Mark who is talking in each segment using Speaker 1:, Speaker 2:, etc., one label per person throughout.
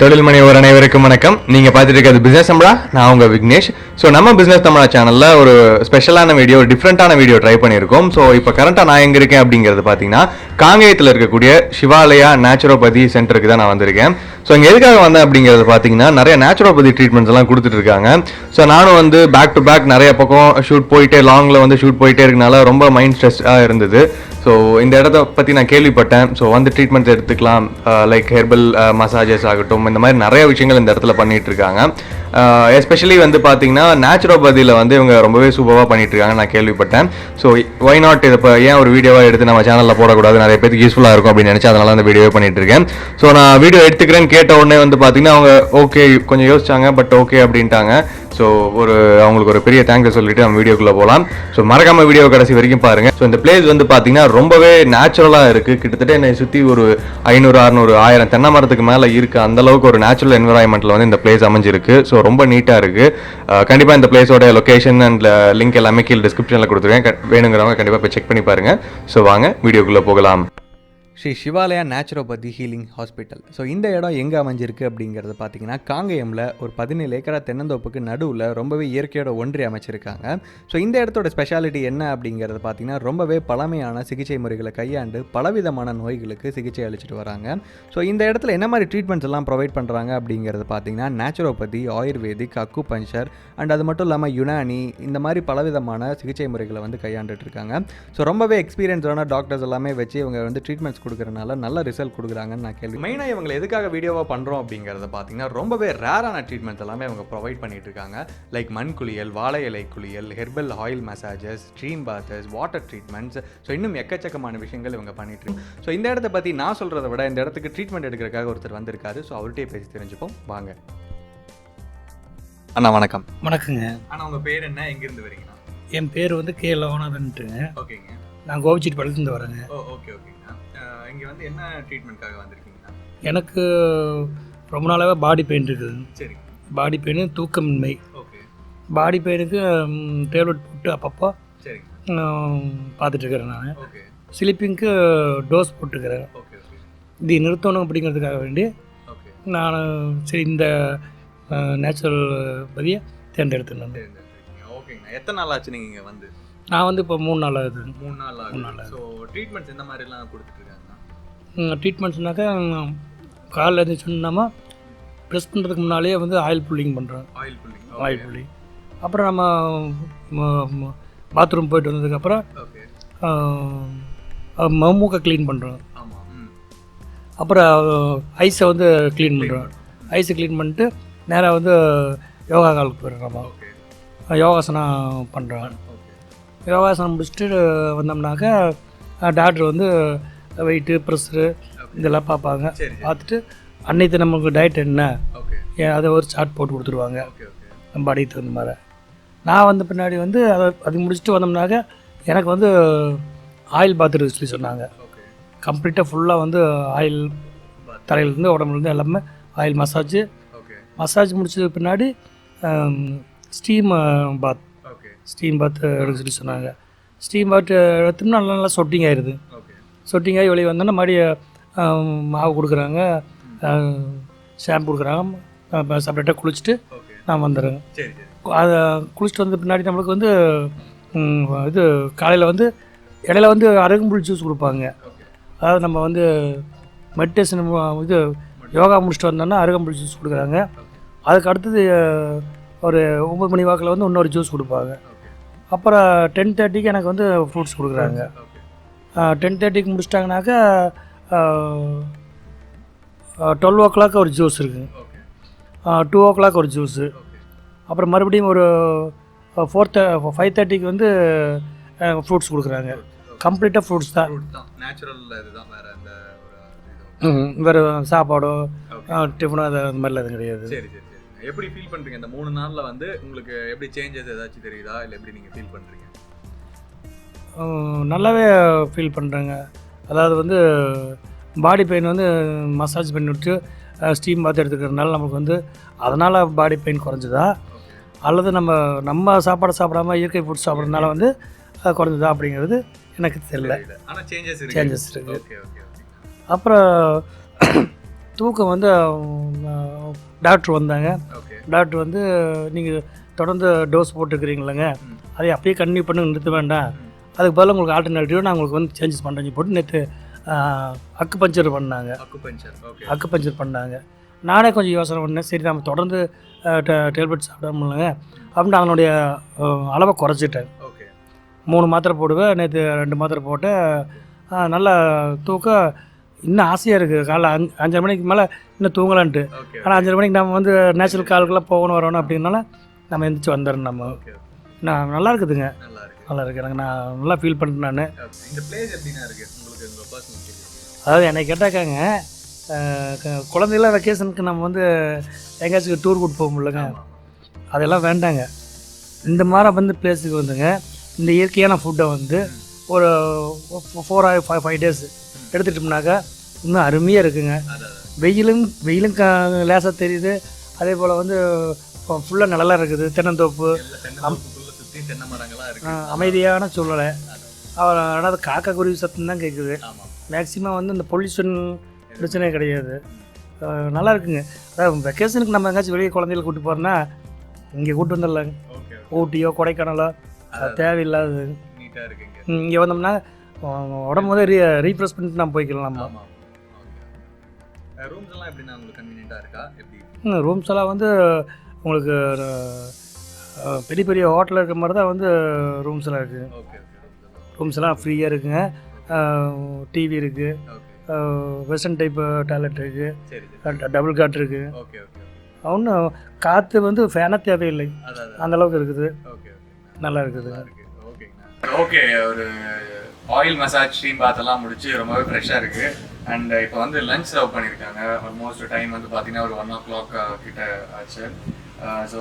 Speaker 1: தொழில் முனைவோர் அனைவருக்கும் வணக்கம். நீங்க பார்த்துட்டு இருக்கிறது பிசினஸ் தமிழா நான் உங்க விக்னேஷ். ஸோ நம்ம பிஸ்னஸ் தமிழா சேனலில் ஒரு ஸ்பெஷலான வீடியோ டிஃப்ரெண்ட்டான வீடியோ ட்ரை பண்ணியிருக்கோம். ஸோ இப்போ கரண்ட்டாக நான் எங்கே இருக்கேன் அப்படிங்கிறது பார்த்தீங்கன்னா காங்கேயத்தில் இருக்கக்கூடிய சிவாலயா நேச்சுரோபதி சென்டருக்கு தான் நான் வந்திருக்கேன். ஸோ இங்கே எதுக்காக வந்தேன் அப்படிங்கிறது பார்த்தீங்கன்னா நிறைய நேச்சுரோபதி ட்ரீட்மெண்ட்ஸ் எல்லாம் கொடுத்துட்டு இருக்காங்க. ஸோ நானும் வந்து பேக் டு பேக் நிறைய பக்கம் ஷூட் போயிட்டே லாங்கில் வந்து ஷூட் போயிட்டே இருக்கனால ரொம்ப மைண்ட் ஸ்ட்ரெஸ்ஸாக இருந்தது. ஸோ இந்த இடத்த பற்றி நான் கேள்விப்பட்டேன். ஸோ வந்து ட்ரீட்மெண்ட் எடுத்துக்கலாம் லைக் ஹெர்பல் மசாஜஸ் ஆகட்டும் இந்த மாதிரி நிறைய விஷயங்கள் இந்த இடத்துல பண்ணிகிட்டு இருக்காங்க. எஸ்பெஷலி வந்து பார்த்தீங்கன்னா நேச்சுரோபதியில் வந்து இவங்க ரொம்பவே சூப்பராக பண்ணிட்டுருக்காங்க நான் கேள்விப்பட்டேன். ஸோ ஒய் நாட் இதை இப்போ ஏன் ஒரு வீடியோவாக எடுத்து நம்ம சேனலில் போடக்கூடாது? நிறைய பேருக்கு யூஸ்ஃபுல்லாக இருக்கும் அப்படின்னு நினச்சி அதனால் அந்த வீடியோ பண்ணிட்டுருக்கேன். ஸோ நான் வீடியோ எடுத்துக்கிறேன்னு கேட்ட உடனே வந்து பார்த்தீங்கன்னா அவங்க ஓகே கொஞ்சம் யோசிச்சாங்க பட் ஓகே அப்படின்ட்டாங்க. ஸோ ஒரு அவங்களுக்கு ஒரு பெரிய தேங்க்ஸ் சொல்லிட்டு நம்ம வீடியோக்குள்ளே போகலாம் ஸோ மறக்காம வீடியோ கடைசி வரைக்கும் பாருங்க. ஸோ இந்த பிளேஸ் வந்து பார்த்தீங்கன்னா ரொம்பவே நேச்சுரலாக இருக்கு. கிட்டத்தட்ட என்னை சுற்றி ஒரு ஐநூறு அறுநூறு ஆயிரம் தென்னை மரத்துக்கு மேலே இருக்கு. அந்த அளவுக்கு ஒரு நேச்சுரல் என்விரான்மெண்ட்ல வந்து இந்த பிளேஸ் அமைஞ்சிருக்கு. ஸோ ரொம்ப நீட்டாக இருக்கு. Uh, கண்டிப்பாக இந்த பிளேஸோட லொகேஷன் அண்ட் லிங்க் எல்லாமே கீழே டிஸ்கிரிப்ஷனில் கொடுத்துருக்கேன். வேணுங்கிறவங்க கண்டிப்பாக போய் செக் பண்ணி பாருங்க. ஸோ வாங்க வீடியோக்குள்ளே போகலாம்.
Speaker 2: Sri Sivalaya naturopathy healing hospital. So இந்த இடம் எங்கே அமைஞ்சிருக்கு அப்படிங்கிறது பார்த்தீங்கன்னா காங்கேயமில் ஒரு பதினேழு ஏக்கரா தென்னந்தோப்புக்கு நடுவில் ரொம்பவே இயற்கையோட ஒன்றி அமைச்சிருக்காங்க. ஸோ இந்த இடத்தோட ஸ்பெஷாலிட்டி என்ன அப்படிங்கிறது பார்த்தீங்கன்னா ரொம்பவே பழமையான சிகிச்சை முறைகளை கையாண்டு பலவிதமான நோய்களுக்கு சிகிச்சை அளிச்சிட்டு வராங்க. ஸோ இந்த இடத்துல என்ன மாதிரி ட்ரீட்மெண்ட்ஸ் எல்லாம் ப்ரொவைட் பண்ணுறாங்க அப்படிங்கிறது பார்த்தீங்கன்னா naturopathy ayurvedic acupuncture and அது மட்டும் இல்லாமல் யுனானி இந்த மாதிரி பலவிதமான சிகிச்சை முறைகளை வந்து கையாண்டுட்டு இருக்காங்க. ஸோ ரொம்பவே எக்ஸ்பீரியன்ஸான டாக்டர்ஸ் எல்லாமே வச்சு இவங்க வந்து ட்ரீட்மெண்ட்ஸ் கொடுக்குறனால நல்ல ரிசல்ட் கொடுக்குறாங்கன்னு நான் கேள்வி மெயினாக இவங்க எதுக்காக வீடியோவாக பண்ணுறோம் அப்படிங்கிறத பார்த்தீங்கன்னா ரொம்பவே ரேரான ட்ரீட்மெண்ட்ஸ் எல்லாமே அவங்க ப்ரொவைட் பண்ணிட்டு இருக்காங்க. லைக் மண் குளியல் வாழை இலை குளியல் herbal oil massages stream baths water treatments so இன்னும் எக்கச்சக்கமான விஷயங்கள் இவங்க பண்ணிட்டு இருக்காங்க ஸோ இந்த இடத்த பற்றி நான் சொல்கிறத விட இந்த இடத்துக்கு ட்ரீட்மெண்ட் எடுக்கிறதுக்காக ஒருத்தர் வந்திருக்காரு. ஸோ அவர்கிட்டயே பேசி தெரிஞ்சுப்போம். வாங்க. அண்ணா வணக்கம்.
Speaker 3: வணக்கங்க.
Speaker 2: அண்ணா உங்கள் பேர் என்ன? எங்கேருந்து வரீங்கண்ணா
Speaker 3: என் பேர் வந்து கே லோகநாதன்ட்டுங்க
Speaker 2: ஓகேங்க.
Speaker 3: நான் கோபிச்செட்டிப்பாளையத்துலேருந்து வரேங்க.
Speaker 2: ஓ ஓகே ஓகேங்கண்ணா இங்கே வந்து என்ன ட்ரீட்மெண்ட்காக வந்திருக்கீங்கண்ணா
Speaker 3: எனக்கு ரொம்ப நாளாகவே பாடி பெயின் இருக்குது.
Speaker 2: சரி.
Speaker 3: பாடி பெயின் தூக்கமின்மை.
Speaker 2: ஓகே.
Speaker 3: பாடி பெயினுக்கு டேப்லெட் போட்டு அப்பப்போ
Speaker 2: சரிங்க
Speaker 3: பார்த்துட்ருக்கிறேன் நான்.
Speaker 2: ஓகே.
Speaker 3: ஸ்லீப்பிங்க்கு டோஸ் போட்டுக்கிறேன்.
Speaker 2: ஓகே
Speaker 3: இது நிறுத்தணும் அப்படிங்கிறதுக்காக வேண்டி
Speaker 2: ஓகே.
Speaker 3: நான் சரி இந்த நேச்சுரல் பதியை தேர்ந்தெடுத்தேன் நான்.
Speaker 2: தேர்ந்தெடுத்திருக்கீங்க. ஓகேங்கண்ணா. எத்தனை நாள் ஆச்சு நீங்கள் இங்கே வந்து?
Speaker 3: நான் வந்து இப்போ மூணு நாள் ஆகுது.
Speaker 2: மூணு நாள்
Speaker 3: மூணு நாள்
Speaker 2: ஆகுது. ஸோ ட்ரீட்மெண்ட்ஸ் எந்த மாதிரிலாம் கொடுத்துட்ருக்காங்கண்ணா
Speaker 3: ட்ரீட்மெண்ட்ஸ்னாக்கா காலைல இருந்து சொன்னோமா ப்ரெஸ் பண்ணுறதுக்கு முன்னாலேயே வந்து ஆயில் புல்லிங் பண்ணுறோம்
Speaker 2: ஆயில் புல்லிங்
Speaker 3: ஆயில் புல்லிங் அப்புறம் நம்ம பாத்ரூம் போயிட்டு வந்ததுக்கப்புறம் மூக்கை க்ளீன் பண்ணுறோம் அப்புறம் ஐஸை வந்து க்ளீன் பண்ணுறோம் ஐஸை க்ளீன் பண்ணிட்டு நேராக வந்து யோகா காலுக்கு போயிடுறோம் நம்ம யோகாசனம் பண்ணுறோம் யோகாசனம் முடிச்சுட்டு வந்தோம்னாக்கா டாக்டர் வந்து வெயிட்டு ப்ரெஷரு இதெல்லாம் பார்ப்பாங்க. பார்த்துட்டு அன்னைக்கு நமக்கு டயட் என்ன? அதை ஒரு சார்ட் போட்டு கொடுத்துருவாங்க. நம்ம பாடிக்கு தகுந்த மாதிரி. நான் வந்த பின்னாடி வந்து அதை அது முடிச்சுட்டு வந்தோம்னாக்க எனக்கு வந்து ஆயில் பாத்துட்டு சொல்லி சொன்னாங்க. கம்ப்ளீட்டாக ஃபுல்லாக வந்து ஆயில் தலையிலேருந்து உடம்புலேருந்து எல்லாமே ஆயில் மசாஜ்
Speaker 2: ஓகே
Speaker 3: மசாஜ் முடிச்சதுக்கு பின்னாடி steam bath
Speaker 2: okay
Speaker 3: steam bath எடுக்க சொல்லி சொன்னாங்க. ஸ்டீம் பாத் எடுத்தோம்னா நல்லா நல்லா சொட்டிங் ஆயிடுது
Speaker 2: ஓகே
Speaker 3: சொட்டிங் ஆகி வெளியே வந்தோன்னா மறுபடியும் மாவு கொடுக்குறாங்க. ஷாம்பு கொடுக்குறாங்க. செப்பரேட்டாக குளிச்சுட்டு நான்
Speaker 2: சரி
Speaker 3: அதை குளிச்சுட்டு வந்த பின்னாடி நம்மளுக்கு வந்து இது காலையில் வந்து இடையில வந்து அருகம்புல் ஜூஸ் கொடுப்பாங்க. அதாவது நம்ம வந்து மெடிடேஷன் இது யோகா முடிச்சுட்டு வந்தோன்னா அருகம்புல் ஜூஸ் கொடுக்குறாங்க. அதுக்கு அடுத்தது ஒரு ஒம்பது மணி வாக்கில் வந்து இன்னொரு ஜூஸ் கொடுப்பாங்க. அப்புறம் டென் தேர்ட்டிக்கு எனக்கு வந்து ஃப்ரூட்ஸ் கொடுக்குறாங்க. டென் தேர்ட்டிக்கு முடிச்சிட்டாங்கனாக்கா டுவெல் ஓ கிளாக் ஒரு ஜூஸ் இருக்குது
Speaker 2: ஓகே
Speaker 3: டூ ஓ கிளாக் ஒரு ஜூஸு அப்புறம் மறுபடியும் ஒரு ஃபோர் தே ஃபைவ் தேர்ட்டிக்கு வந்து ஃப்ரூட்ஸ் கொடுக்குறாங்க. கம்ப்ளீட்டாக ஃப்ரூட்ஸ் தான்.
Speaker 2: வேற
Speaker 3: சாப்பாடோ டிஃபனோ அது அந்த மாதிரிலாம் எதுவும் கிடையாது.
Speaker 2: சரி சரி எப்படி ஃபீல் பண்றீங்க? இந்த மூணு நாள்ல வந்து உங்களுக்கு எப்படி சேஞ்சஸ் ஏதாச்சும் தெரியுதா? இல்ல எப்படி நீங்க ஃபீல் பண்றீங்க?
Speaker 3: ம், நல்லாவே ஃபீல் பண்ணுறேங்க அதாவது வந்து பாடி பெயின் வந்து மசாஜ் பண்ணி விட்டு ஸ்டீம் பாத் எடுத்துக்கிறதுனால நமக்கு வந்து அதனால் பாடி பெயின் குறைஞ்சதா? அல்லது நம்ம நம்ம சாப்பாடு சாப்பிடாம இயற்கை ஃபுட் சாப்பிட்றதுனால வந்து குறைஞ்சதா அப்படிங்கிறது எனக்கு தெரியல.
Speaker 2: சேஞ்சஸ் இருக்கு.
Speaker 3: சேஞ்சஸ் இருக்குது அப்புறம் தூக்கம் வந்து டாக்டர் வந்தாங்க. டாக்டர் வந்து நீங்கள் தொடர்ந்து டோஸ் போட்டுருக்கிறீங்களேங்க அதை அப்படியே கண்டினியூ பண்ணி நிறுத்த வேண்டாம். அதுக்கு பதிலாக உங்களுக்கு ஆல்டர்னேட்டிவ் நான் உங்களுக்கு வந்து சேஞ்சஸ் பண்ணுறேன் போட்டு நேற்று அக்கு பஞ்சர் பண்ணாங்க.
Speaker 2: அக்குபஞ்சர் ஓகே
Speaker 3: அக்கு பஞ்சர் பண்ணாங்க. நானே கொஞ்சம் யோசனை பண்ணேன். சரி நம்ம தொடர்ந்து டேப்லெட் சாப்பிடாமலங்க அப்படின்னு அதனுடைய அளவை குறைச்சிட்டேன்.
Speaker 2: ஓகே
Speaker 3: மூணு மாத்திரை போடுவேன். நேற்று ரெண்டு மாத்திரை போட்டேன். அஹ், நல்லா தூக்கம் இன்னும் ஆசையாக இருக்குது காலைல அஞ்சு அஞ்சரை மணிக்கு மேலே இன்னும் தூங்கலான்ட்டு. ஆனால் அஞ்சரை மணிக்கு நம்ம வந்து நேச்சுரல் காலுக்குலாம் போகணும் வரணும் அப்படின்னால நம்ம எந்திரிச்சு வந்துடணும் நம்ம.
Speaker 2: ஓகே
Speaker 3: நான் நல்லா இருக்குதுங்க.
Speaker 2: நல்லா இருக்கு.
Speaker 3: நல்லா இருக்கு. எனக்கு நான் நல்லா ஃபீல் பண்ணுறேன் நான்.
Speaker 2: இந்த பிளேஸ் எப்படின்னா உங்களுக்கு பர்சனல்
Speaker 3: அதாவது என்னை கேட்டாக்காங்க அஹ், க- குழந்தைகளாம் வெக்கேஷனுக்கு நம்ம வந்து எங்கேயாச்சும் டூர் கூட்டு போக முடியலங்க. அதெல்லாம் வேண்டாங்க. இந்த மாதிரி வந்து பிளேஸுக்கு வந்துங்க. இந்த இயற்கையான ஃபுட்டை வந்து ஒரு ஃபோர் ஃபைவ் ஃபைவ் டேஸ் எடுத்துட்டோம்னாக்கா இன்னும் அருமையாக இருக்குங்க. வெயிலும் வெயிலும் க லேசாக தெரியுது. அதே போல் வந்து ஃபுல்லாக நிழலாக இருக்குது. தென்னந்தோப்பு.
Speaker 2: சுத்தி தென்னை மரங்களா இருக்கு.
Speaker 3: அமைதியான சூழ்நிலை. ஆனால் காக்கா குருவி சத்தம் தான் கேட்குது
Speaker 2: ஆமா.
Speaker 3: மேக்ஸிமம் வந்து இந்த பொல்யூஷன் பிரச்சனை கிடையாது. நல்லா இருக்குங்க. அதாவது வெக்கேஷனுக்கு நம்ம எங்கேயாச்சும் வெளியே குழந்தைகளை கூட்டி போகிறோன்னா இங்கே கூட்டு வந்துடலாங்க. ஊட்டியோ கொடைக்கானலோ அது
Speaker 2: இருக்குங்க.
Speaker 3: இங்கே வந்தோம்னா உடம்பு வந்து ரீ ரீஃப்ரெஷ் பண்ணிட்டு நம்ம போய்க்கலாம் நம்ம.
Speaker 2: ரூம்ஸ் எல்லாம்
Speaker 3: வந்து உங்களுக்கு பெரிய பெரிய ஹோட்டலில் இருக்கிற மாதிரி தான் வந்து ரூம்ஸ் எல்லாம் இருக்குது.
Speaker 2: ஓகே ஓகே ரூம்ஸ் எல்லாம்
Speaker 3: ஃப்ரீயாக இருக்குங்க. டிவி இருக்குது. வெஸ்டர்ன் டைப் டாய்லெட் இருக்குது. டபுள் காட் இருக்குது.
Speaker 2: ஓகே ஓகே
Speaker 3: ஒன்றும் காற்று வந்து ஃபேனே தேவையில்லை.
Speaker 2: அதான்
Speaker 3: அந்த அளவுக்கு இருக்குது.
Speaker 2: ஓகே ஓகே
Speaker 3: நல்லா இருக்குது.
Speaker 2: ஓகே ஒரு ஆயில் மசாஜ் ஸ்டீம் பாத் எல்லாம் முடிச்சு ரொம்பவே ஃப்ரெஷ்ஷாக இருக்கு. அண்ட் இப்போ வந்து லஞ்ச் சர்வ் பண்ணியிருக்காங்க. ஆல்மோஸ்ட் டைம் வந்து பார்த்தீங்கன்னா ஒரு ஒன் ஓ கிளாக் கிட்ட ஆச்சு. ஸோ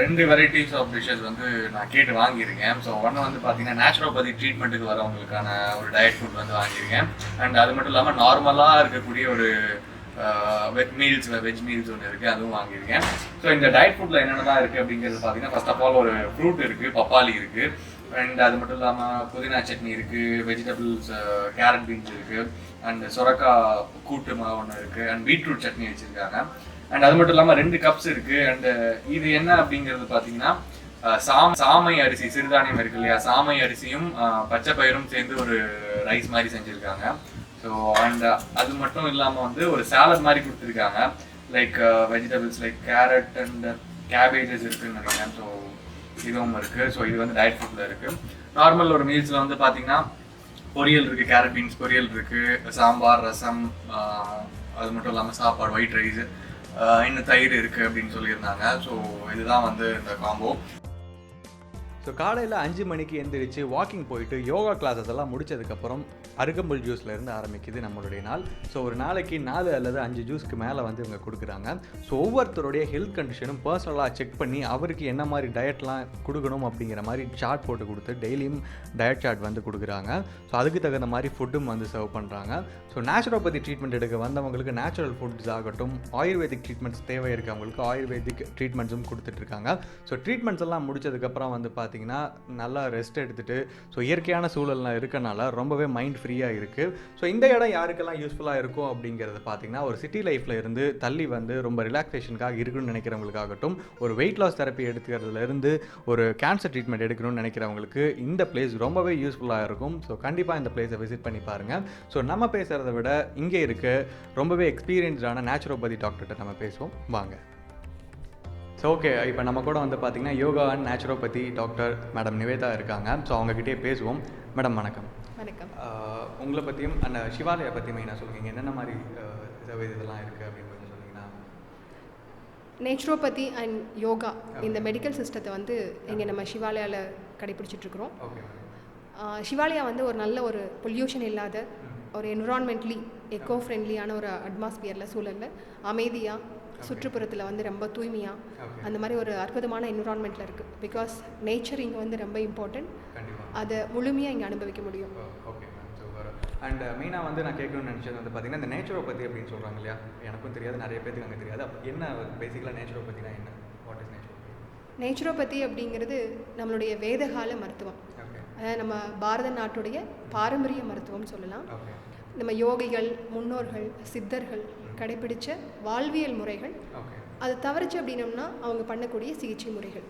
Speaker 2: ரெண்டு வெரைட்டிஸ் ஆஃப் டிஷ்ஷஸ் வந்து நான் கேட்டு வாங்கியிருக்கேன். ஸோ ஒன்று வந்து பார்த்தீங்கன்னா நேச்சுரோபதி ட்ரீட்மெண்ட்டுக்கு வரவங்களுக்கான ஒரு டயட் ஃபுட் வந்து வாங்கியிருக்கேன். அண்ட் அது மட்டும் இல்லாமல் நார்மலாக இருக்கக்கூடிய ஒரு வெஜ் மீல்ஸ் வெஜ் மீல்ஸ் ஒன்று இருக்குது அதுவும் வாங்கியிருக்கேன். ஸோ இந்த டயட் ஃபுட்டில் என்னென்னலாம் இருக்குது அப்படிங்கிறது பார்த்தீங்கன்னா ஃபர்ஸ்ட் ஆஃப் ஆல் ஒரு ஃப்ரூட் இருக்குது பப்பாளி இருக்குது அண்ட் அது மட்டும் இல்லாமல் புதினா சட்னி இருக்குது வெஜிடபிள்ஸ் கேரட் பீன்ஸ் இருக்குது அண்ட் சுரக்கா கூட்டு மாவு ஒன்று இருக்குது அண்ட் பீட்ரூட் சட்னி வச்சுருக்காங்க. அண்ட் அது மட்டும் இல்லாமல் ரெண்டு கப்ஸ் இருக்குது அண்ட் இது என்ன அப்படிங்கிறது பார்த்தீங்கன்னா சாம் சாமை அரிசி சிறுதானியம் இருக்கு இல்லையா? சாமை அரிசியும் பச்சை பயிரும் சேர்ந்து ஒரு ரைஸ் மாதிரி செஞ்சுருக்காங்க. ஸோ அண்ட் அது மட்டும் இல்லாமல் வந்து ஒரு சேலட் மாதிரி கொடுத்துருக்காங்க. Like vegetables like carrot and cabbages இருக்குன்னு நினைக்கிறேன். ஸோ இதுவும் இருக்குது ஸோ இது வந்து டயட் ஃபுட்டில் இருக்குது நார்மல் ஒரு மீல்ஸில் வந்து பார்த்தீங்கன்னா பொரியல் இருக்குது கேரட் பீன்ஸ் பொரியல் இருக்குது சாம்பார் ரசம் அது மட்டும் இல்லாமல் சாப்பாடு ஒயிட் ரைஸ் இன்னும் தயிர் இருக்கு அப்படின்னு சொல்லியிருந்தாங்க. ஸோ இதுதான் வந்து இந்த காம்போ
Speaker 4: ஸோ காலையில் அஞ்சு மணிக்கு எந்திரிச்சு வாக்கிங் போயிட்டு யோகா கிளாஸஸ் எல்லாம் முடிச்சதுக்கப்புறம் அருகம்புல் ஜூஸ்லேருந்து ஆரம்பிக்குது நம்மளுடைய நாள். ஸோ ஒரு நாளைக்கு நாலு அல்லது அஞ்சு ஜூஸ்க்கு மேலே வந்து இவங்க கொடுக்குறாங்க. ஸோ ஒவ்வொருத்தருடைய ஹெல்த் கண்டிஷனும் பர்சனலாக செக் பண்ணி அவருக்கு என்ன மாதிரி டயட்லாம் கொடுக்கணும் அப்படிங்கிற மாதிரி சார்ட் போட்டு கொடுத்து டெய்லியும் டயட் சார்ட் வந்து கொடுக்குறாங்க. ஸோ அதுக்கு தகுந்த மாதிரி ஃபுட்டும் வந்து சர்வ் பண்ணுறாங்க ஸோ நேச்சுரோபதி ட்ரீட்மெண்ட் எடுக்க வந்தவங்களுக்கு நேச்சுரல் ஃபுட்ஸ் ஆகட்டும் ஆயுர்வேதிக் ட்ரீட்மெண்ட்ஸ் தேவை இருக்கவங்களுக்கு ஆயுர்வேதிக் ட்ரீட்மெண்ட்ஸும் கொடுத்துட்ருக்காங்க ஸோ ட்ரீட்மெண்ட்ஸ் எல்லாம் முடிச்சதுக்கப்புறம் வந்து பார்த்து பார்த்தீங்கன்னா நல்லா ரெஸ்ட் எடுத்துட்டு ஸோ இயற்கையான சூழல்லாம் இருக்கனால ரொம்பவே மைண்ட் ஃப்ரீயாக இருக்குது ஸோ இந்த இடம் யாருக்கெல்லாம் யூஸ்ஃபுல்லாக இருக்கும் அப்படிங்கிறது பார்த்தீங்கன்னா ஒரு சிட்டி லைஃப்பில் இருந்து தள்ளி வந்து ரொம்ப ரிலாக்ஸேஷனுக்காக இருக்கணும்னு நினைக்கிறவங்களுக்காகட்டும் ஒரு வெயிட் லாஸ் தெரப்பி எடுத்துக்கிறதுல இருந்து ஒரு கேன்சர் ட்ரீட்மெண்ட் எடுக்கணும்னு நினைக்கிறவங்களுக்கு இந்த பிளேஸ் ரொம்பவே யூஸ்ஃபுல்லாக இருக்கும். ஸோ கண்டிப்பாக இந்த பிளேஸை விசிட் பண்ணி பாருங்கள் ஸோ நம்ம பேசுகிறத விட இங்கே இருக்க ரொம்பவே எக்ஸ்பீரியன்ஸ்டான நேச்சுரோபதி டாக்டர்கிட்ட நம்ம பேசுவோம். வாங்க. ஸோ ஓகே இப்போ நம்ம கூட வந்து பார்த்தீங்கன்னா yoga and naturopathy doctor madam Nivetha இருக்காங்க. ஸோ அவங்ககிட்டயே பேசுவோம். மேடம் வணக்கம்.
Speaker 5: வணக்கம்.
Speaker 4: உங்களை பற்றியும் அந்த சிவாலயா பற்றி மெயினாக சொல்லுங்க என்னென்ன மாதிரி இதெல்லாம் இருக்குது அப்படின்னு கொஞ்சம் சொன்னீங்கன்னா?
Speaker 5: நேச்சுரோபதி அண்ட் யோகா இந்த மெடிக்கல் சிஸ்டத்தை வந்து இங்கே நம்ம சிவாலயாவில் கடைபிடிச்சிட்ருக்குறோம்
Speaker 4: ஓகே
Speaker 5: சிவாலயா வந்து ஒரு நல்ல ஒரு பொல்யூஷன் இல்லாத ஒரு என்விரான்மெண்ட்லி எக்கோ ஃப்ரெண்ட்லியான ஒரு அட்மாஸ்பியரில் சூழலில் அமைதியாக சுற்றுப்புறத்தில் வந்து ரொம்ப தூய்மையாக அந்த மாதிரி ஒரு அற்புதமான என்விரான்மெண்ட்டில் இருக்குது பிகாஸ் நேச்சர் இங்கே வந்து ரொம்ப இம்பார்ட்டன்ட்
Speaker 4: கண்டிப்பாக
Speaker 5: அதை முழுமையாக இங்கே அனுபவிக்க முடியும்.
Speaker 4: அண்ட் மெயினாக வந்து நான் கேட்கணும்னு நினச்சது வந்து பார்த்தீங்கன்னா இந்த நேச்சுரோபதி அப்படின்னு சொல்கிறாங்க இல்லையா? எனக்கும் தெரியாது நிறைய பேருக்கு அங்கே தெரியாது. அப்ப என்ன பேசிக்கலாக நேச்சுரோபதினா என்ன? வாட் இஸ் நேச்சுரோபதி
Speaker 5: நேச்சுரோபதி அப்படிங்கிறது நம்மளுடைய வேதகால மருத்துவம். அதாவது நம்ம பாரத நாட்டுடைய பாரம்பரிய மருத்துவம் சொல்லலாம். நம்ம யோகிகள் முன்னோர்கள் சித்தர்கள் கடைபிடிச்ச வாழ்வியல் முறைகள். அது தவறுச்சு அப்படின்னம்னா அவங்க பண்ணக்கூடிய சிகிச்சை முறைகள்.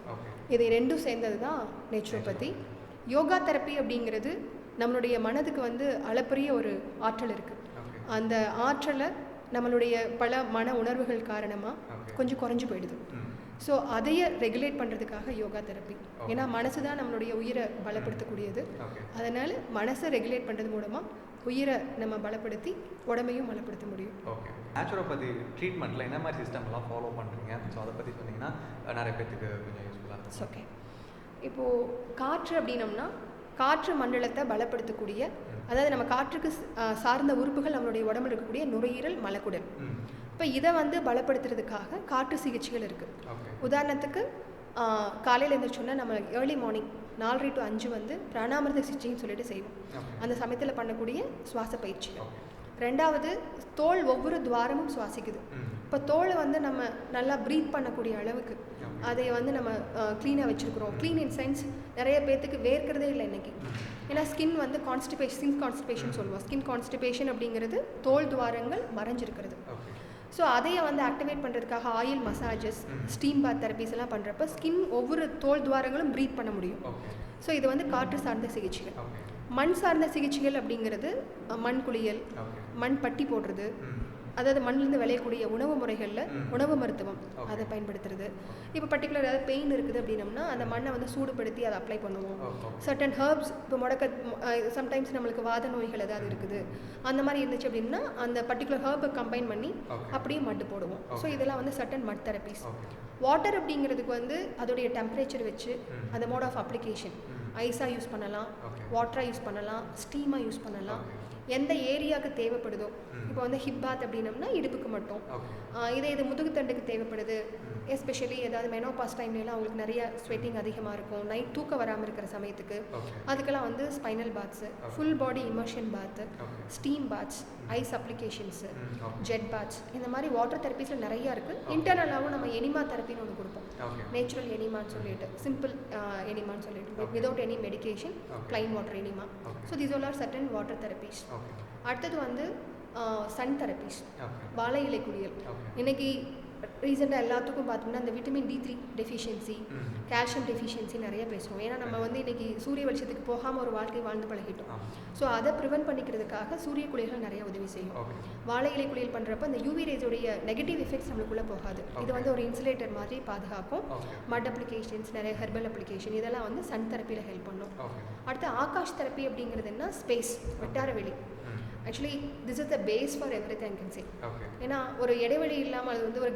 Speaker 5: இது ரெண்டும் சேர்ந்தது தான் நேச்சுரோபதி யோகா தெரப்பி அப்படிங்கிறது நம்மளுடைய மனதுக்கு வந்து அளப்பரிய ஒரு ஆற்றல் இருக்குது அந்த ஆற்றலை நம்மளுடைய பல மன உணர்வுகள் காரணமாக. கொஞ்சம் குறைஞ்சு போயிடுது. ஸோ அதையே ரெகுலேட் பண்ணுறதுக்காக யோகா தெரப்பி ஏன்னா மனசு தான் நம்மளுடைய உயிரை பலப்படுத்தக்கூடியது. அதனால் மனசை ரெகுலேட் பண்ணுறது மூலமாக உயிரை நம்ம பலப்படுத்தி உடம்பையும் பலப்படுத்த முடியும்.
Speaker 1: ஓகே நேச்சுரோபதி ட்ரீட்மெண்ட்டில் என்ன மாதிரி சிஸ்டம்லாம் ஃபாலோ பண்ணுறீங்க ஸோ அதை பற்றி சொன்னீங்கன்னா நிறைய பேர்த்துக்கு கொஞ்சம் யூஸ்ஃபுல்லாக இருக்கும்.
Speaker 5: ஓகே இப்போது காற்று அப்படின்னம்னா காற்று மண்டலத்தை பலப்படுத்தக்கூடிய அதாவது நம்ம காற்றுக்கு சார்ந்த உறுப்புகள் நம்மளுடைய உடம்புல இருக்கக்கூடிய நுரையீரல் மலக்குடல். இப்போ இதை வந்து பலப்படுத்துறதுக்காக காற்று சிகிச்சைகள் இருக்குது உதாரணத்துக்கு காலையில் எழுந்திரிச்சோன்னா நம்ம ஏர்லி மார்னிங் நாலரை டு அஞ்சு வந்து பிராணாமிர்த சிகிச்சைன்னு சொல்லிட்டு செய்வோம். அந்த சமயத்தில் பண்ணக்கூடிய சுவாச பயிற்சிகள்.
Speaker 1: ஓகே.
Speaker 5: ரெண்டாவது தோல் ஒவ்வொரு துவாரமும் சுவாசிக்குது. இப்போ தோலை வந்து நம்ம நல்லா ப்ரீத் பண்ணக்கூடிய அளவுக்கு அதை வந்து நம்ம க்ளீனாக வச்சுருக்குறோம். க்ளீன் இன் சென்ஸ் நிறைய பேர்த்துக்கு வேர்க்கிறதே இல்லை இன்னைக்கு. ஏன்னா ஸ்கின் வந்து கான்ஸ்டிபேஷன் ஸ்கின் கான்ஸ்டிபேஷன் சொல்லுவோம். ஸ்கின் கான்ஸ்டிபேஷன் அப்படிங்கிறது தோல் துவாரங்கள் மறைஞ்சிருக்கிறது. ஸோ அதையே வந்து ஆக்டிவேட் பண்ணுறதுக்காக oil massages steam bath therapies எல்லாம் பண்ணுறப்ப ஸ்கின் ஒவ்வொரு தோல் துவாரங்களும் ப்ரீத் பண்ண முடியும். ஸோ இது வந்து காற்று சார்ந்த சிகிச்சைகள். மண் சார்ந்த சிகிச்சைகள் அப்படிங்கிறது மண் குளியல் மண் பட்டி போடுறது அதாவது மண்ணிலேருந்து விளையக்கூடிய உணவு முறைகளில். உணவு மருத்துவம். அதை பயன்படுத்துறது இப்போ பர்டிகுலர் ஏதாவது பெயின் இருக்குது அப்படின்னம்னா அந்த மண்ணை வந்து சூடுபடுத்தி அதை அப்ளை பண்ணுவோம் சர்டன் ஹர்ப்ஸ் இப்போ முடக்க சம்டைம்ஸ் நம்மளுக்கு வாத நோய்கள் ஏதாவது இருக்குது அந்த மாதிரி இருந்துச்சு அப்படின்னா அந்த பர்டிகுலர் ஹர்பை கம்பைன் பண்ணி. அப்படியே மட்டு போடுவோம் ஸோ. இதெல்லாம் வந்து சர்டன் மட் தெரப்பிஸ் வாட்டர் அப்படிங்கிறதுக்கு வந்து அதோடைய டெம்பரேச்சர் வச்சு. அந்த மோட் ஆஃப் அப்ளிகேஷன். ஐஸாக யூஸ் பண்ணலாம். வாட்டராக யூஸ் பண்ணலாம் ஸ்டீமாக யூஸ் பண்ணலாம். எந்த ஏரியாவுக்கு தேவைப்படுதோ. இப்போ வந்து ஹிப் பாத் அப்படின்னம்னா இடுப்புக்கு மட்டும் இதே இது முதுகுத்தண்டுக்கு தேவைப்படுது எஸ்பெஷலி ஏதாவது மெனோபாஸ் டைம்லலாம் அவங்களுக்கு நிறைய ஸ்வெட்டிங் அதிகமாக இருக்கும். நைட் தூக்கம் வராமல் இருக்கிற சமயத்துக்கு அதுக்கெல்லாம் வந்து spinal baths full body immersion bath steam baths ice applications jet baths இந்த மாதிரி வாட்டர் தெரப்பிஸில் நிறையா இருக்குது இன்டர்னலாகவும் நம்ம எனிமா தெரப்பின்னு ஒன்று கொடுப்போம். நேச்சுரல் எனிமான்னு சொல்லிட்டு சிம்பிள் எனிமான்னு சொல்லிட்டு. Without any medication. Plain water enema. So these all are certain water therapies அடுத்தது வந்து சன் தெரப்பிஸ்
Speaker 1: ஓகே
Speaker 5: வாழை இலை குளியல்.
Speaker 1: ஓகே
Speaker 5: இன்னைக்கு ரீசெண்டாக எல்லாத்துக்கும் பார்த்தோம்னா இந்த vitamin D three deficiency calcium deficiency நிறைய பேசுவோம் ஏன்னா நம்ம வந்து இன்னைக்கு சூரிய வெளிச்சத்துக்கு போகாமல் ஒரு வாழ்க்கை வாழ்ந்து பழகிட்டோம். ஸோ அதை ப்ரிவென்ட் பண்ணிக்கிறதுக்காக சூரிய குளியல்கள் நிறைய உதவி செய்யும். வாழை இலை குளியல் பண்ணுறப்ப அந்த யூவி ரேஸோடைய நெகட்டிவ் எஃபெக்ட்ஸ் நம்மளுக்குள்ளே போகாது. இது. வந்து ஒரு இன்சுலேட்டர் மாதிரி பாதுகாக்கும். மட் அப்ளிகேஷன்ஸ் நிறைய ஹெர்பல் அப்ளிகேஷன் இதெல்லாம் வந்து சன் தெரப்பியில் ஹெல்ப் பண்ணும். அடுத்து ஆகாஷ் தெரப்பி அப்படிங்கிறது என்ன? ஸ்பேஸ் வட்டார வெளி. Actually this is the base for everything can say ஏன்னா ஒரு இடைவெளி இல்லாமல் அது வந்து ஒரு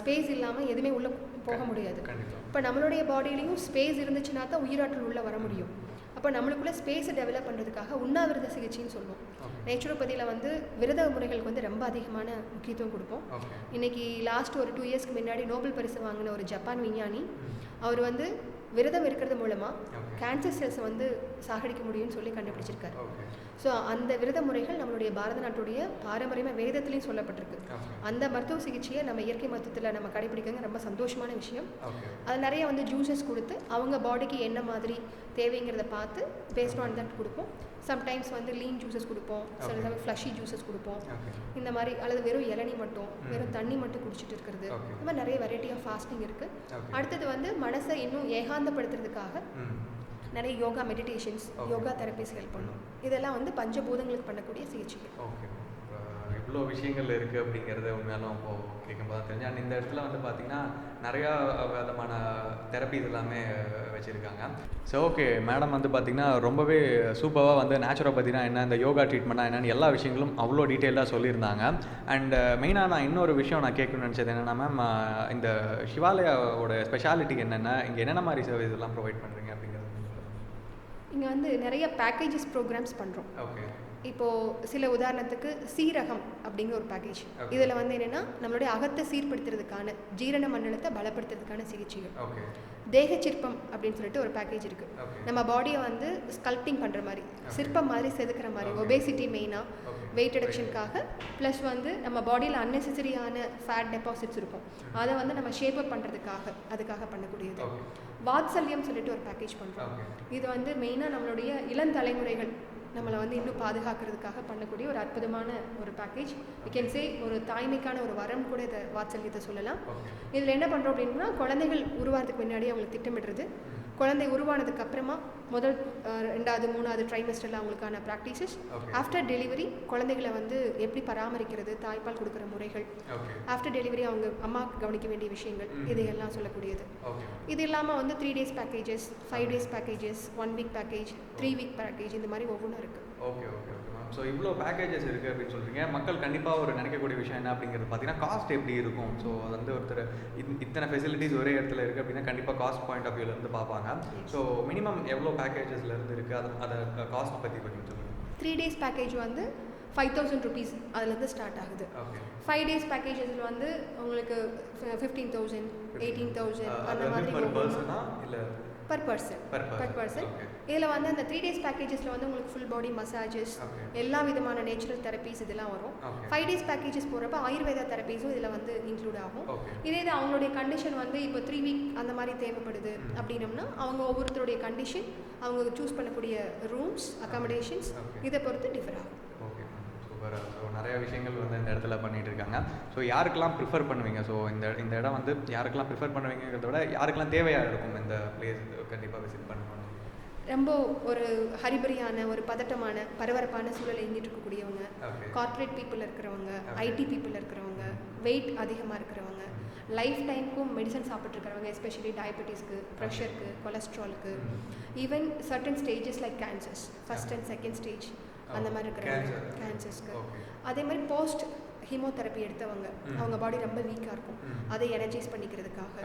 Speaker 5: ஸ்பேஸ் இல்லாமல் எதுவுமே உள்ளே போக முடியாது. இப்போ நம்மளுடைய பாடியிலையும் ஸ்பேஸ் இருந்துச்சுன்னா தான் உயிராற்றல் உள்ளே வர முடியும். அப்போ நம்மளுக்குள்ள ஸ்பேஸை டெவலப் பண்ணுறதுக்காக உண்ணாவிரத சிகிச்சைன்னு சொல்லுவோம். நேச்சுரோபதியில் வந்து விரத முறைகளுக்கு வந்து ரொம்ப அதிகமான முக்கியத்துவம் கொடுப்போம். இன்னைக்கு லாஸ்ட் ஒரு டூ இயர்ஸ்க்கு முன்னாடி நோபல் பரிசு வாங்கின ஒரு ஜப்பான் விஞ்ஞானி அவர் வந்து விரதம் இருக்கிறது மூலமாக கேன்சர் செல்ஸை வந்து சாகடிக்க முடியும்னு சொல்லி கண்டுபிடிச்சிருக்காரு. ஸோ அந்த விரத முறைகள் நம்மளுடைய பாரத நாட்டுடைய பாரம்பரியமாக வேதத்துலேயும் சொல்லப்பட்டிருக்கு. அந்த மருத்துவ சிகிச்சையை நம்ம இயற்கை மருத்துவத்தில் நம்ம கடைபிடிக்கிறது ரொம்ப சந்தோஷமான விஷயம். அது நிறைய வந்து ஜூஸஸ் கொடுத்து அவங்க பாடிக்கு என்ன மாதிரி தேவைங்கிறத பார்த்து பேஸ்ட் ஆன் தட் கொடுப்போம். சம்டைம்ஸ் வந்து லீன் ஜூஸஸ் கொடுப்போம். சில. சமயம் ஃப்ளஷி ஜூஸஸ் கொடுப்போம். இந்த மாதிரி அல்லது வெறும் இளநீ மட்டும். வெறும் தண்ணி மட்டும் குடிச்சிட்டு இருக்கிறது. இந்த மாதிரி நிறைய வெரைட்டி ஆஃப் ஃபாஸ்டிங் இருக்குது அடுத்தது வந்து மனசை இன்னும் ஏகாந்தப்படுத்துறதுக்காக நிறைய yoga meditations. Yoga therapies help பண்ணும். இதெல்லாம் வந்து பஞ்சபூதங்களுக்கு பண்ணக்கூடிய சிகிச்சைகள்.
Speaker 1: ஓகே இவ்வளோ விஷயங்கள் இருக்குது அப்படிங்கிறத உண்மையாலும் இப்போ கேட்கும்போது தான் தெரிஞ்சு. அண்ட் இந்த இடத்துல வந்து பார்த்தீங்கன்னா நிறையா விதமான தெரப்பிஸ் எல்லாமே வச்சுருக்காங்க. ஸோ ஓகே மேடம் வந்து பார்த்தீங்கன்னா ரொம்பவே சூப்பராக வந்து நேச்சுரோபதினா என்ன இந்த யோகா ட்ரீட்மெண்ட்னா என்னன்னு எல்லா விஷயங்களும் அவ்வளோ டீட்டெயிலாக சொல்லியிருந்தாங்க. அண்ட் மெயினாக நான் இன்னொரு விஷயம் நான் கேட்கணும்னு நினச்சது என்னென்னா மேம் இந்த சிவாலயாவோட ஸ்பெஷாலிட்டி என்னென்ன இங்கே என்னென்ன மாதிரி சர்வீஸ் எல்லாம் ப்ரொவைட் பண்ணுறீங்க அப்படிங்கிறது
Speaker 5: இங்கே வந்து நிறைய பேக்கேஜஸ் ப்ரோக்ராம்ஸ் பண்ணுறோம்
Speaker 1: ஓகே
Speaker 5: இப்போது சில உதாரணத்துக்கு சீரகம் அப்படிங்கிற ஒரு பேக்கேஜ். இதில் வந்து என்னென்னா நம்மளுடைய அகத்தை சீர்படுத்துறதுக்கான ஜீரண மண்டலத்தை பலப்படுத்துறதுக்கான சிகிச்சைகள் தேக சிற்பம் அப்படின்னு சொல்லிட்டு ஒரு பேக்கேஜ் இருக்குது. நம்ம பாடியை வந்து ஸ்கல்ப்டிங் பண்ணுற மாதிரி சிற்பம் மாதிரி செதுக்குற மாதிரி. ஒபேசிட்டி மெயினாக. வெயிட் ரிடக்ஷனுக்காக ப்ளஸ் வந்து நம்ம பாடியில் அன்னெசரியான ஃபேட் டெபாசிட்ஸ் இருக்கும். அதை வந்து நம்ம ஷேப் அப் பண்ணுறதுக்காக அதுக்காக பண்ணக்கூடியது. வாத்சல்யம் சொல்லிட்டு ஒரு பேக்கேஜ் பண்ணுறோம் இது வந்து மெயினாக நம்மளுடைய இளந்தலைமுறைகள் நம்மளை வந்து இன்னும் பாதுகாக்கிறதுக்காக பண்ணக்கூடிய ஒரு அற்புதமான ஒரு பேக்கேஜ் we can say ஒரு தாய்மைக்கான ஒரு வரம் கூட இதை வாத்சல்யத்தை சொல்லலாம். இதில் என்ன பண்ணுறோம் அப்படின்னா குழந்தைகள் உருவாகிறதுக்கு முன்னாடி அவங்களுக்கு திட்டமிடுறது. குழந்தை உருவானதுக்கு அப்புறமா முதல் ரெண்டாவது மூணாவது ட்ரைமஸ்டரில் அவங்களுக்கான ப்ராக்டிசஸ் ஆஃப்டர் டெலிவரி குழந்தைகளை வந்து எப்படி பராமரிக்கிறது தாய்ப்பால் கொடுக்குற முறைகள். ஆஃப்டர் டெலிவரி அவங்க அம்மாவுக்கு கவனிக்க வேண்டிய விஷயங்கள். இதையெல்லாம் சொல்லக்கூடியது. இது இல்லாமல் வந்து three days packages five days packages one week package three week package இந்த மாதிரி ஒவ்வொன்றும் இருக்குது
Speaker 1: ஓகே ஓகே ஸோ இவ்வளோ பேக்கேஜஸ் இருக்குது அப்படின்னு சொல்கிறீங்க மக்கள் கண்டிப்பாக ஒரு நினைக்கக்கூடிய விஷயம் என்ன அப்படிங்கிறது பார்த்தீங்கன்னா காஸ்ட் எப்படி இருக்கும்? ஸோ அது வந்து ஒருத்தர் இத்- இத்தனை ஃபெசிலிட்டிஸ் ஒரே இடத்துல இருக்குது அப்படின்னா கண்டிப்பாக காஸ்ட் பாயிண்ட் ஆஃப் வியூலேருந்து பார்ப்பாங்க. ஸோ மினிமம் எவ்வளோ பேக்கேஜஸ்லேருந்து இருக்குது அது அதை காஸ்ட் பற்றி கொஞ்சம் சொல்லுங்கள்
Speaker 5: த்ரீ டேஸ் பேக்கேஜ் வந்து ஃபைவ் தௌசண்ட் ருபீஸ் அதுலேருந்து ஸ்டார்ட் ஆகுது. ஃபைவ் டேஸ் பேக்கேஜஸில் வந்து உங்களுக்கு ஃபிஃப்டீன் தௌசண்ட் எயிட்டீன் தௌசண்ட் அந்த மாதிரி
Speaker 1: இல்லை
Speaker 5: பர் பர்சன். Per person. இதில் வந்து அந்த த்ரீ டேஸ் பேக்கேஜஸில் வந்து உங்களுக்கு ஃபுல் பாடி மசாஜஸ். எல்லா விதமான நேச்சுரல் தெரப்பீஸ் இதெல்லாம் வரும். ஃபைவ் டேஸ் பேக்கேஜஸ் போகிறப்ப ஆயுர்வேதா தெரப்பீஸும் இதில் வந்து இன்க்ளூட் ஆகும். இதே இது அவங்களுடைய கண்டிஷன் வந்து இப்போ த்ரீ வீக் அந்த மாதிரி தேவைப்படுது அப்படின்னம்னா அவங்க ஒவ்வொருத்தருடைய கண்டிஷன் அவங்க சூஸ் பண்ணக்கூடிய ரூம்ஸ் அகாமடேஷன்ஸ்
Speaker 1: Okay.
Speaker 5: இதை பொறுத்து டிஃபர் ஆகும்
Speaker 1: சூப்பர் ஸோ நிறைய விஷயங்கள் வந்து இந்த இடத்துல பண்ணிட்டு இருக்காங்க ஸோ யாருக்கெல்லாம் ப்ரிஃபர் பண்ணுவீங்க? ஸோ இந்த இந்த இடம் வந்து யாருக்கெல்லாம் ப்ரிஃபர் பண்ணுவீங்கிறத விட யாருக்கெல்லாம் தேவையாக இருக்கும் இந்த பிளேஸ் கண்டிப்பாக விசிட் பண்ணணும்
Speaker 5: ரொம்ப ஒரு ஹரிபரியான ஒரு பதட்டமான பரபரப்பான சூழலை இயங்கிட்டு இருக்கக்கூடியவங்க. கார்ப்பரேட் பீப்புள் இருக்கிறவங்க. ஐடி பீப்புள் இருக்கிறவங்க வெயிட் அதிகமாக இருக்கிறவங்க. லைஃப் டைமுக்கும் மெடிசன் சாப்பிட்ருக்கிறவங்க எஸ்பெஷலி டயபெட்டிஸ்க்கு ப்ரெஷருக்கு கொலஸ்ட்ராலுக்கு even certain stages like cancers first and second stage அந்த மாதிரி இருக்கிறவங்க. கேன்சர்ஸ்க்கு. அதே மாதிரி போஸ்ட் ஹீமோதெரப்பி எடுத்தவங்க. அவங்க பாடி ரொம்ப வீக்காக இருக்கும். அதை எனர்ஜைஸ் பண்ணிக்கிறதுக்காக.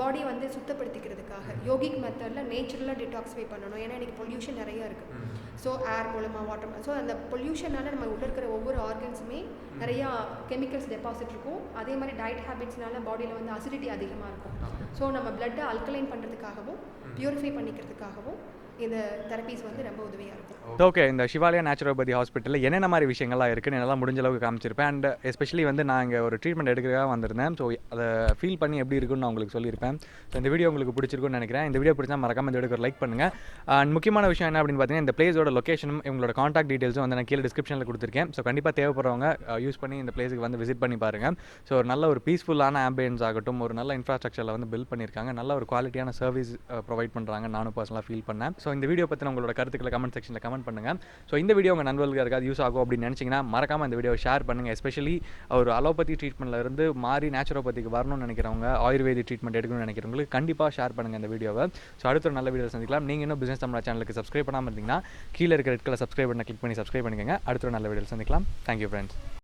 Speaker 5: பாடி வந்து சுத்தப்படுத்திக்கிறதுக்காக. யோகிக் மெத்தடில் நேச்சுரலாக டிடாக்ஸிஃபை பண்ணணும். ஏன்னா இன்னைக்கு பொல்யூஷன் நிறைய இருக்குது. ஸோ ஏர் மூலமாக வாட்டர் ஸோ அந்த பொல்யூஷனால நம்ம உள்ள இருக்கிற ஒவ்வொரு ஆர்கன்ஸுமே நிறையா கெமிக்கல்ஸ் டெபாசிட் இருக்கும். அதே மாதிரி டயட் ஹேபிட்ஸ்னால பாடியில் வந்து அசிடிட்டி அதிகமாக இருக்கும். ஸோ நம்ம பிளட்டை அல்கலைன் பண்ணுறதுக்காகவும் பியூரிஃபை பண்ணிக்கிறதுக்காகவும் இந்த தெரப்பீஸ் வந்து ரொம்ப உதவியாக இருக்கும்.
Speaker 2: ஓகே இந்த சிவாலயா நேச்சுரோபதி ஹாஸ்பிட்டலில் என்னென்ன மாதிரி விஷயங்கள்லாம் இருக்குன்னு என்னால் முடிஞ்ச அளவுக்கு காமிச்சிருப்பேன். அண்ட் எஸ்பெஷலி வந்து நான் இங்கே ஒரு ட்ரீட்மெண்ட் எடுக்கிறதாக வந்திருந்தேன். ஸோ அதை ஃபீல் பண்ணி எப்படி இருக்குன்னு நான் உங்களுக்கு சொல்லியிருப்பேன். ஸோ இந்த வீடியோ உங்களுக்கு பிடிச்சிருக்குன்னு நினைக்கிறேன். இந்த வீடியோ பிடிச்சா மறக்காம இந்த வீடியோக்கு லைக் பண்ணுங்கள் அண்ட் முக்கியமான விஷயம் என்ன அப்படின்னு பார்த்தீங்கன்னா இந்த பிளேஸோட லொக்கேஷனும் இவங்களோட காண்டாக்ட் டீட்டெயில்ஸும் வந்து நான் கீழே டிஸ்கிரிப்ஷனில் கொடுத்துருக்கேன். ஸோ கண்டிப்பாக தேவைப்படுறவங்க uh, யூஸ் பண்ணி இந்த பிளேஸுக்கு வந்து விசிட் பண்ணி பாருங்கள் ஸோ ஒரு நல்ல ஒரு பீஸ்ஃபுல்லான ஆம்பியன்ஸ் ஆகட்டும் ஒரு நல்ல இன்ஃப்ராஸ்ட்ரக்சரில் வந்து பில்ட் பண்ணியிருக்காங்க. நல்ல ஒரு குவாலிட்டியான சர்வீஸ் ப்ரொவைட் பண்ணுறாங்க நானும் பர்சனலாக ஃபீல் பண்ணேன். ஸோ இந்த வீடியோ பற்றின உங்களோட கருத்துக்களை கமெண்ட் செக்ஷனில் கமெண்ட் பண்ணுங்கள் ஸோ இந்த வீடியோ உங்கள் நண்பர்களுக்கு யாருக்காவது யூஸ் ஆகும் அப்படின்னு நினச்சிங்கன்னா மறக்காமல் இந்த வீடியோ ஷேர் பண்ணுங்கள் எஸ்பெஷலி ஒரு அலோபதி ட்ரீட்மெண்ட்லேருந்து மாறி நேச்சுரோபதிக்கு வரணும்னு நினைக்கிறவங்க ஆயுர்வேதி ட்ரீட்மெண்ட் எடுக்கணும்னு நினைக்கிறவங்களுக்கு கண்டிப்பாக ஷேர் பண்ணுங்கள் இந்த வீடியோவை ஸோ அடுத்த ஒரு நல்ல வீடியோ சந்திக்கலாம். நீங்கள் இன்னும் பிஸ்னஸ் தமிழ் சேனலுக்கு சப்ஸ்கிரைப் பண்ணாமல் இருந்தீங்கன்னா கீழே இருக்கிற ரெட் கலர் சப்ஸ்கிரைப் பண்ண கிளிக் பண்ணி சப்ஸ்கிரைப் பண்ணிக்கோங்க. அடுத்த ஒரு நல்ல வீடியோ சந்திக்கலாம். Thank you friends